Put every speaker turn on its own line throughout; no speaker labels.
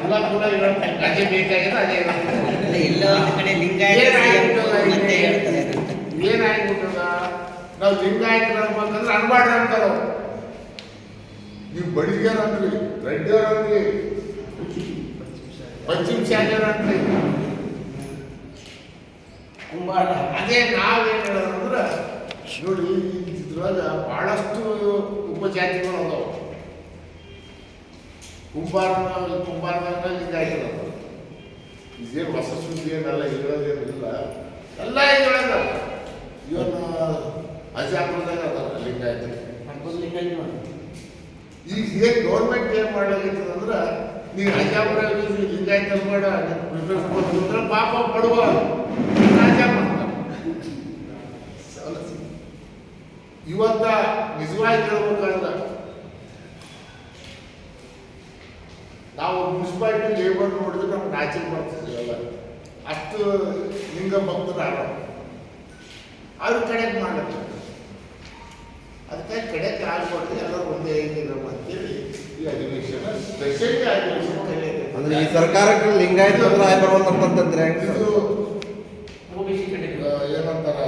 ಕುಲ ಕುಲ ಇರುತ್ತೆ ಅದೇ ಬೇಕಾಗಿದೆ ಅದೇ
ಎಲ್ಲೋ ಒಂದು ಕಡೆ ಲಿಂಗಾಯತ ಅಂತ ಮತ್ತೆ ಹೇಳ್ತಾರೆ.
ಏನಾಗ್ಬಿಟ್ಟದ ನಾವು ಲಿಂಗಾಯತರ ಅಂತಂದ್ರೆ ಅನ್ಬಾರ್ದು ಅಂತಾರೋ. ನೀವು ಬಡಿಗೆರ ಅಂದ್ರಿ ರೆಡ್ಡಿಯವ್ರ ಅಂದ್ರಿ. ಪಶ್ಚಿಮ ಶಾಲೆಯವ್ರ ಅಂದ್ರಿ.
ಕುಂಬಾರ
ಅದೇ ನಾವೇನು ಹೇಳೋದಂದ್ರೆ ನೋಡಿ ಇದ್ರೊಳಗ ಬಹಳಷ್ಟು ಉಪಜಾತಿಗಳು ಕುಂಬಾರನ ಕುಂಬಾರದಾಗ ಲಿಂಗಾಯತ ಇದೇನು ಹೊಸ ಸುದ್ದಿ ಏನಲ್ಲ ಇರೋದೇನಿಲ್ಲ ಎಲ್ಲ ಇದ್ರೊಳಗ ಇವನು ಅಜಾಪುರದಾಗ ಅದಾರ ಲಿಂಗಾಯತ. ಈಗ ಏನ್ ಗೌರ್ಮೆಂಟ್ ಏನು ಮಾಡ್ಲಾಗಿರ್ತದ ಅಂದ್ರ ನೀವು ಅಜಾಪುರ ಲಿಂಗಾಯತ ಮಾಡ ಪ್ರಿಫರೆನ್ಸ್ ಕೊಡ್ತಿದ್ರ ಪಾಪ ಬಡವ ರಾಜ ಮಾಡ್ತಾನೆ ಇವತ್ತ ನಿಜವಾಗಿ ಹೇಳ್ಬೇಕಾದ್ರೆ ನಾವು ಮುನ್ಸಿಪಾಲಿಟಿ ಲೇಬರ್ ನೋಡಿದ್ರೆ ನಮ್ಗೆ ನಾಚಿಕೆ ಬರ್ತದೆ ಎಲ್ಲ ಅಷ್ಟು ಲಿಂಗ ಭಕ್ತರು ಆಗ ಅವ್ರ ಕಡೆಗೆ ಮಾಡಬೇಕು. ಅದಕ್ಕೆ ಕಡೆಗೆ ಆಗ್ಬಾರ್ದು ಎಲ್ಲರೂ ಒಂದೇ ಆಗಿರೋ ಅಂತೇಳಿ ಈ ಅಧಿವೇಶನ ಸ್ಪೆಷಲಿ ಅಧಿವೇಶನ
ಅಂದ್ರೆ ಈ ಸರ್ಕಾರಕ್ಕೆ ಲಿಂಗಾಯತ ಅಂದ್ರೆ ಆಯ್ ಬರುವಂತಂತಂದ್ರೆ
ಇದು ಏನಂತಾರ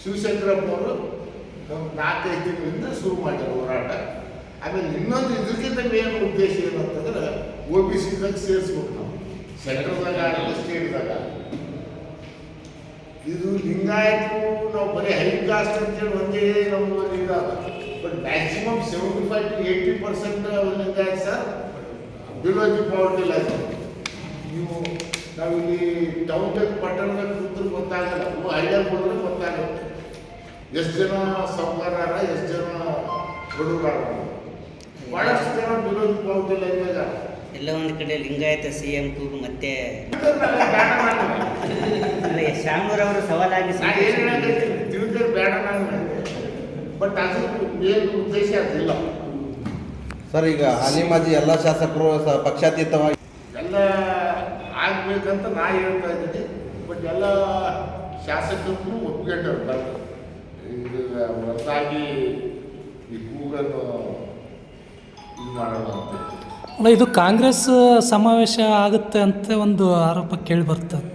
ಶಿವಶಂಕರಪ್ಪ ಅವರು ನಾಲ್ಕೈದು ತಿಂಗಳಿಂದ ಶುರು ಮಾಡ್ಯಾರ ಹೋರಾಟ. ಆಮೇಲೆ ಇನ್ನೊಂದು ಇದಕ್ಕಿಂತ ಮೇನ್ ಉದ್ದೇಶ ಏನಂತಂದ್ರೆ ಒ ಬಿ ಸಿದಾಗ ಸೇರಿಸ್ಬೇಕು ನಾವು. ಸೆಂಟ್ರದಾಗ ಆಗಲ್ಲ ಸ್ಟೇಟ್ದಾಗ ಇದು ಲಿಂಗಾಯತರು ನಾವು ಬರೀ ಹೈ ಕಾಸ್ಟ್ ಅಂತೇಳಿ ಒಂದೇ ನಮ್ಮ ಈಗ but maximum seventy five to eighty percent Lingayat sir below the poverty ನೀವು ನಾವು ಇಲ್ಲಿ ಟೌನ್ದಾಗ ಪಟ್ಟಣದಾಗ ಕೂತ್ರು ಗೊತ್ತಾಗಲ್ಲ. ಹಳ್ಳಿಯಾಗ ಹೋದ್ರೆ ಗೊತ್ತಾಗುತ್ತೆ. ಎಷ್ಟು ಜನ ಸಾಹುಕಾರರ ಎಷ್ಟು ಜನ ಬಡವರಾರ ಬಹಳಷ್ಟು ಜನ ವಿರೋಧ ಹೋಗುದಿಲ್ಲ ಇವಾಗ
ಎಲ್ಲ ಒಂದು ಕಡೆ ಲಿಂಗಾಯತ ಸಿ ಎಂ ಕೂಗು ಮತ್ತೆ ಶ್ಯಾಮೂರ್ ಅವರು ಸವಾಲಾಗಿ
ನಾನು ಏನು ಹೇಳಕತ್ತೀನಿ ತಿಳಿದ್ರೆ ಬೇಡ ನಾನು ಬಟ್ ಅದು ಏನು ಉದ್ದೇಶ ಅದಿಲ್ಲ.
ಸರ್ ಈಗ ಹಾಲಿ ಮಾಜಿ ಎಲ್ಲ ಶಾಸಕರು ಪಕ್ಷಾತೀತವಾಗಿ
ಎಲ್ಲ ಆಗ್ಬೇಕಂತ ನಾ ಹೇಳ್ತಾ ಇದ್ದೀನಿ. ಬಟ್ ಎಲ್ಲ ಶಾಸಕರು ಒಪ್ಪಿಕೊಂಡವ್ರು ಬರ್ತಾರೆ ಇದು ಹೊರತಾಗಿ ಈ ಕೂಗನ್ನು
ಅಲ್ಲ ಇದು ಕಾಂಗ್ರೆಸ್ ಸಮಾವೇಶ ಆಗುತ್ತೆ ಅಂತ ಒಂದು ಆರೋಪ ಕೇಳಿ ಬರ್ತದೆ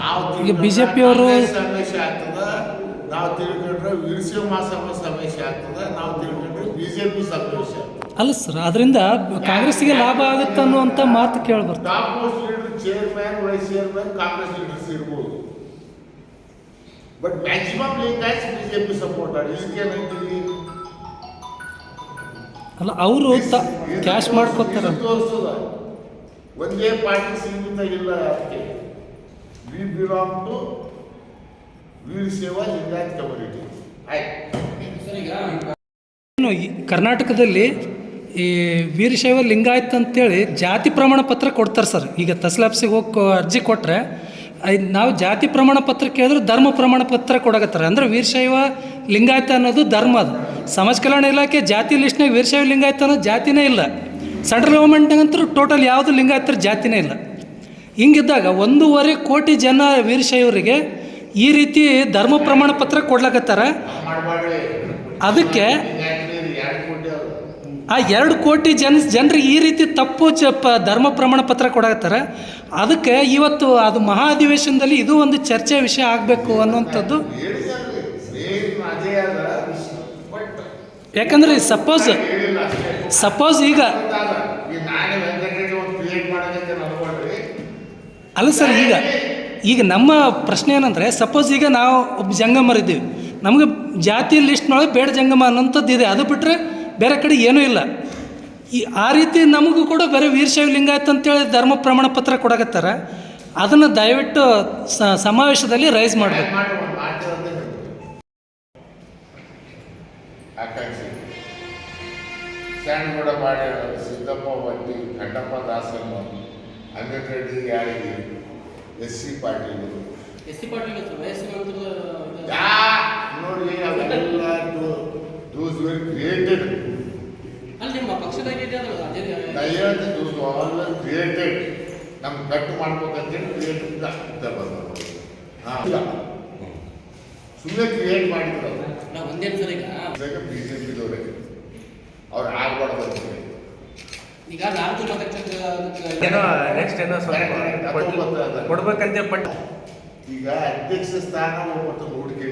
ನಾವು
ಈಗ ಬಿ ಜೆ
ಸಮಾವೇಶ ಅವರು ನಾವು ತಿಳ್ಕೊಂಡ್ರೆ ವೀರಶೈವ ಮಹಾಸಭಾ ಸಮಾವೇಶ ಆಗ್ತದ ನಾವು ತಿಳ್ಕೊಂಡ್ರೆ ಬಿಜೆಪಿ ಸಮಾವೇಶ ಆಗ್ತದೆ.
ಅಲ್ಲ ಸರ್ ಅದರಿಂದ ಕಾಂಗ್ರೆಸ್ಗೆ ಲಾಭ ಆಗುತ್ತೆ ಅನ್ನುವಂಥ ಮಾತು ಕೇಳಿ ಬರ್ತದೆ
top most leader chairman vice chairman Congress leaders ಇರ್ಬೋದು. But maximum Lingayats BJP supporter ಇದಕ್ಕೇನಂತೀವಿ
ಅಲ್ಲ ಅವರು ಕ್ಯಾಶ್ ಮಾಡ್ಕೋತಾರೆ.
ಒಂದೇ ಪಾರ್ಟಿ ಸೀಮಿತ ಇಲ್ಲ ಅದಕ್ಕೆ. We belong to Veerashaiva Lingayat community ಆಯ್ತು
ಸರ್
ಏನು ಈ ಕರ್ನಾಟಕದಲ್ಲಿ ಈ ವೀರಶೈವ ಲಿಂಗಾಯತ್ ಅಂತೇಳಿ ಜಾತಿ ಪ್ರಮಾಣ ಪತ್ರ ಕೊಡ್ತಾರೆ ಸರ್. ಈಗ ತಸ್ಲಾಬ್ಸಿಗೆ ಹೋಗಿ ಅರ್ಜಿ ಕೊಟ್ಟರೆ ನಾವು ಜಾತಿ ಪ್ರಮಾಣ ಪತ್ರ ಕೇಳಿದ್ರೆ ಧರ್ಮ ಪ್ರಮಾಣ ಪತ್ರ ಕೊಡಕತ್ತಾರೆ. ಅಂದ್ರೆ ವೀರಶೈವ ಲಿಂಗಾಯತ ಅನ್ನೋದು ಧರ್ಮ ಅದು. ಸಮಾಜ ಕಲ್ಯಾಣ ಇಲಾಖೆ ಜಾತಿ ಲಿಸ್ಟ್ನಾಗ ವೀರಶೈವ ಲಿಂಗಾಯತ ಅನ್ನೋ ಜಾತಿನೇ ಇಲ್ಲ. ಸೆಂಟ್ರಲ್ ಗೌರ್ಮೆಂಟ್ನಾಗಂತೂ ಟೋಟಲ್ ಯಾವುದು ಲಿಂಗಾಯತರ ಜಾತಿನೇ ಇಲ್ಲ. ಹಿಂಗಿದ್ದಾಗ ಒಂದೂವರೆ ಕೋಟಿ ಜನ ವೀರಶೈವರಿಗೆ ಈ ರೀತಿ ಧರ್ಮ ಪ್ರಮಾಣ ಪತ್ರ ಕೊಡ್ಲಕತ್ತಾರ. ಅದಕ್ಕೆ ಆ ಎರಡು ಕೋಟಿ ಜನ ಜನರಿಗೆ ಈ ರೀತಿ ತಪ್ಪು ಚ ಪ ಧರ್ಮ ಪ್ರಮಾಣ ಪತ್ರ ಕೊಡಕತ್ತಾರ. ಅದಕ್ಕೆ ಇವತ್ತು ಅದು ಮಹಾ ಅಧಿವೇಶನದಲ್ಲಿ ಇದು ಒಂದು ಚರ್ಚೆ ವಿಷಯ ಆಗಬೇಕು ಅನ್ನುವಂಥದ್ದು
ಹೇಳಿದ್ದಾರೆ ಸೇಮ್ ಅದೇ ಅದ ಬಟ್
ಯಾಕಂದರೆ ಸಪೋಸ್ ಸಪೋಸ್ ಈಗ ಅಲ್ಲ ಸರ್, ಈಗ ಈಗ ನಮ್ಮ ಪ್ರಶ್ನೆ ಏನಂದರೆ ಸಪೋಸ್ ಈಗ ನಾವು ಒಬ್ಬ ಜಂಗಮರಿದ್ದೀವಿ ನಮಗೆ ಜಾತಿ ಲಿಸ್ಟ್ನೊಳಗೆ ಬೇಡ ಜಂಗಮ ಅನ್ನೋಂಥದ್ದು ಇದೆ. ಅದು ಬಿಟ್ಟರೆ ಬೇರೆ ಕಡೆ ಏನೂ ಇಲ್ಲ. ಈ ಆ ರೀತಿ ನಮಗೂ ಕೂಡ ಬೇರೆ ವೀರಶೈವ ಲಿಂಗಾಯತ್ ಅಂತೇಳಿ ಧರ್ಮ ಪ್ರಮಾಣ ಪತ್ರ ಕೊಡಕತ್ತಾರ. ಅದನ್ನು ದಯವಿಟ್ಟು ಸಮಾವೇಶದಲ್ಲಿ ರೈಸ್ ಮಾಡಬೇಕು.
ಮಾಡಿ ಒಂದು ಕೂಡ ಆಕಾಂಕ್ಷಿ ಮಾಡಿ ಸಿದ್ದಪ್ಪ ಬಂಡಿ ಖಂಡಪ್ಪ ದಾಸನ್ನು ಅಮಿತ್ ರೆಡ್ಡಿ ಯಾರಿಗೆ? S C Patil.
S C Patil
ನೋಡಿ ಅವೆಲ್ಲ ದೂಸ್ ವೇರ್ ಕ್ರಿಯೇಟೆಡ್
ಅಲ್ಲಿ ನಿಮ್ಮ ಪಕ್ಷದಾಗ ಇದೆ ಅದು ಅದೇ
ನಾ ಹೇಳ್ದೆ ದೋಸ್ ಆಲ್ ಕ್ರಿಯೇಟೆಡ್ ನಮ್ಗೆ ಕಟ್ ಮಾಡ್ಬೇಕಂತೇಳಿ ಕ್ರಿಯೇಟೆಡ್ ಅಷ್ಟೇ ಬಂದವರು ಹಾಂ. ಸುಮ್ಮನೆ ಕ್ರಿಯೇಟ್ ಮಾಡಿದ್ರು
ನಾವು ಒಂದೇನು ಸರ್ ಈಗ.
ಬಿ ಜೆ ಪಿದವ್ರೆ ಅವ್ರು. ಆಗ್ಬಾರ್ದು ಅಂತ
ಈಗ ನಾಲ್ಕು
ಏನೋ ನೆಕ್ಸ್ಟ್ ಏನೋ ಸ್ವಲ್ಪ ಕೊಡ್- ಕೊಡ್ಬೇಕಂತ ಪಟ್
ಈಗ ಅಧ್ಯಕ್ಷ ಸ್ಥಾನ ಒಬ್ಬತ್ತು ನೋಡ್ಕೊಂಡಿ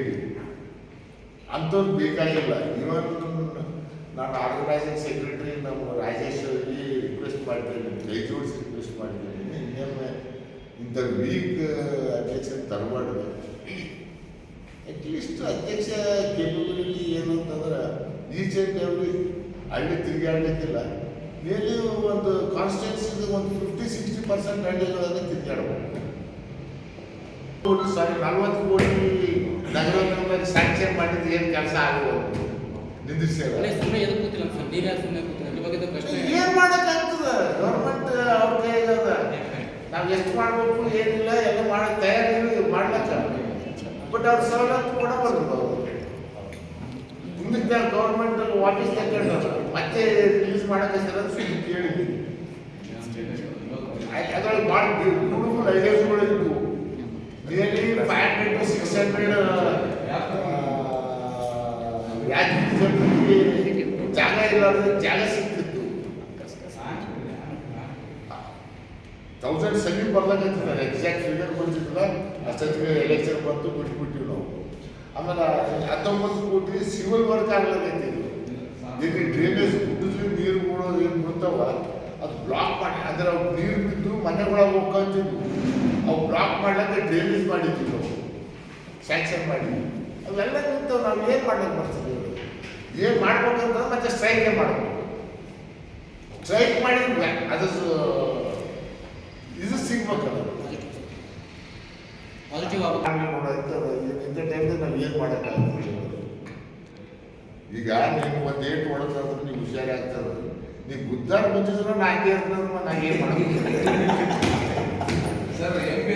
ಅಂಥದ್ದು ಬೇಕಾಗಿಲ್ಲ. ಇವನ್ ನಾನು ಆರ್ಗನೈಸಿಂಗ್ ಸೆಕ್ರೆಟರಿ ನಮ್ಮ ರಾಜೇಶ್ ಅವರಿಗೆ ರಿಕ್ವೆಸ್ಟ್ ಮಾಡಿದ್ದೇನೆ ಕೈ ಜೋಡಿಸಿ ರಿಕ್ವೆಸ್ಟ್ ಮಾಡಿದ್ದೇನೆ ಇನ್ನೊಮ್ಮೆ ಇಂಥ ವೀಕ್ ಅಧ್ಯಕ್ಷ ತರಬಾರ್ದು ಅಟ್ಲೀಸ್ಟ್ ಅಧ್ಯಕ್ಷ ಕೇಪಬಿಲಿಟಿ ಏನು ಅಂತಂದ್ರೆ ಈಚ್ ಆ್ಯಂಡ್ ಎವ್ರಿ ಹಳ್ಳಿ ತಿರುಗಾಡಲಿಕ್ಕಿಲ್ಲ ಮೇಲೆ ಒಂದು ಕಾನ್ಸ್ಟಿಟ್ಯೂನ್ಸಿ ಒಂದು ಫಿಫ್ಟಿ ಸಿಕ್ಸ್ಟಿ ಪರ್ಸೆಂಟ್ ಹಳ್ಳಿಗಳನ್ನು ತಿರುಗಾಡಬೇಕು ಕೋಟಿ ಸಾರಿ ನಲ್ವತ್ತು ಕೋಟಿ ನಗರ ಸ್ಯಾಂಕ್ಷನ್ ಮಾಡಿದ್ದು ಏನು ಕೆಲಸ ಆಗ್ಬೋದು ನಿಂದಿಸ್ಯಾರ
ಪ್ರಶ್ನೆ
ಏನ್ ಮಾಡಕ್ಕಾಗ್ತದ? ಗೌರ್ಮೆಂಟ್ ಅವ್ರ ಕೈಗದ ನಾವ್ ಎಷ್ಟು ಮಾಡ್ಬೇಕು ಏನಿಲ್ಲ ಎಲ್ಲ ಮಾಡಕ್ ತಯಾರಿ ಬಟ್ ಅವ್ರ ಸವಲತ್ತು ಕೊಡಬಾರ್ದು ಅವರು ಮುಂದಕ್ಕೆ ಗೌರ್ಮೆಂಟ್ ತಗೊಂಡು ಮತ್ತೆ ರಿಲೀಸ್ ಮಾಡಕ್ಕೆ ಸುಮ್ಮನೆ ಕೇಳಿದ್ವಿ ಅದ್ರಲ್ಲಿ ಭಾಳ ಐಡಿಯಾಸ್ಗಳು ಇದ್ವು nearly five hundred to six hundred ಜಾಗ ಇಲ್ಲಾಂದ್ರೆ ಜಾಗ ಸಿಗ್ತಿತ್ತು ತೌಸಂಡ್ ಸೆವೆನ್ ಬರ್ಲಾಕತ್ತಿದ್ದಾರೆ ಎಕ್ಸಾಕ್ಟ್ ಫಿಗರ್ ಬಂದಿದ್ದಿಲ್ಲ ಅಷ್ಟೊತ್ತಿಗೆ ಎಲೆಕ್ಷನ್ ಬಂತು ಬಿಟ್ಬಿಟ್ಟಿವಿ ನಾವು. ಆಮೇಲೆ ಹತ್ತೊಂಬತ್ತು ಕೋಟಿ ಸಿವಿಲ್ ವರ್ಕ್ ಆಗ್ಲಾಗೈತಿ ಈಗ ಡ್ರೈನೇಜ್ ಗುಡ್ಡಲ್ಲಿ ನೀರು ಬಿಡೋದು ಏನು ಬಿಡ್ತಾವ ಅದು ಬ್ಲಾಕ್ ಮಾಡಿ, ಅಂದ್ರೆ ಅವು ನೀರು ಬಿದ್ದು ಮನೆಗೊಳಗೆ ಹೋಗ್ಕೊಂತಿದ್ವು. ಅವು ಬ್ಲಾಕ್ ಮಾಡ್ಲಿಕ್ಕೆ ಡ್ರೈನೇಜ್ ಮಾಡಿದ್ವಿ ನಾವು. ಸ್ಯಾಂಕ್ಷನ್ ಮಾಡಿ. ಅವೆಲ್ಲ ನಿಂತು ನಾವು ಏನು ಮಾಡ್ಲಿಕ್ಕೆ ಬರ್ತದೆ ಏನು ಮಾಡ್ಬೇಕಂದ್ರೆ ಮತ್ತೆ ಸ್ಟ್ರೈಕ್ ಮಾಡಬೇಕು? ಸ್ಟ್ರೈಕ್ ಮಾಡಿದ್ವಿ. ಅದು ಇದು ಸಿಗ್ಬೇಕಲ್ಲ ಈಗ ನೀವು ಒಂದು ಏಟು ಹೊಡೆದ್ರೆ ನೀವು ಹುಷಾರಾಗ್ತದೆ ನೀವು ಗುದ್ದಾರ ಬಂದಿದ್ರೆ ನಾಲ್ಕು ಇರ್ತದೆ ನಾನು ಏನು ಮಾಡ್ತೀನಿ ಸರ್ ಎಂ ಪಿ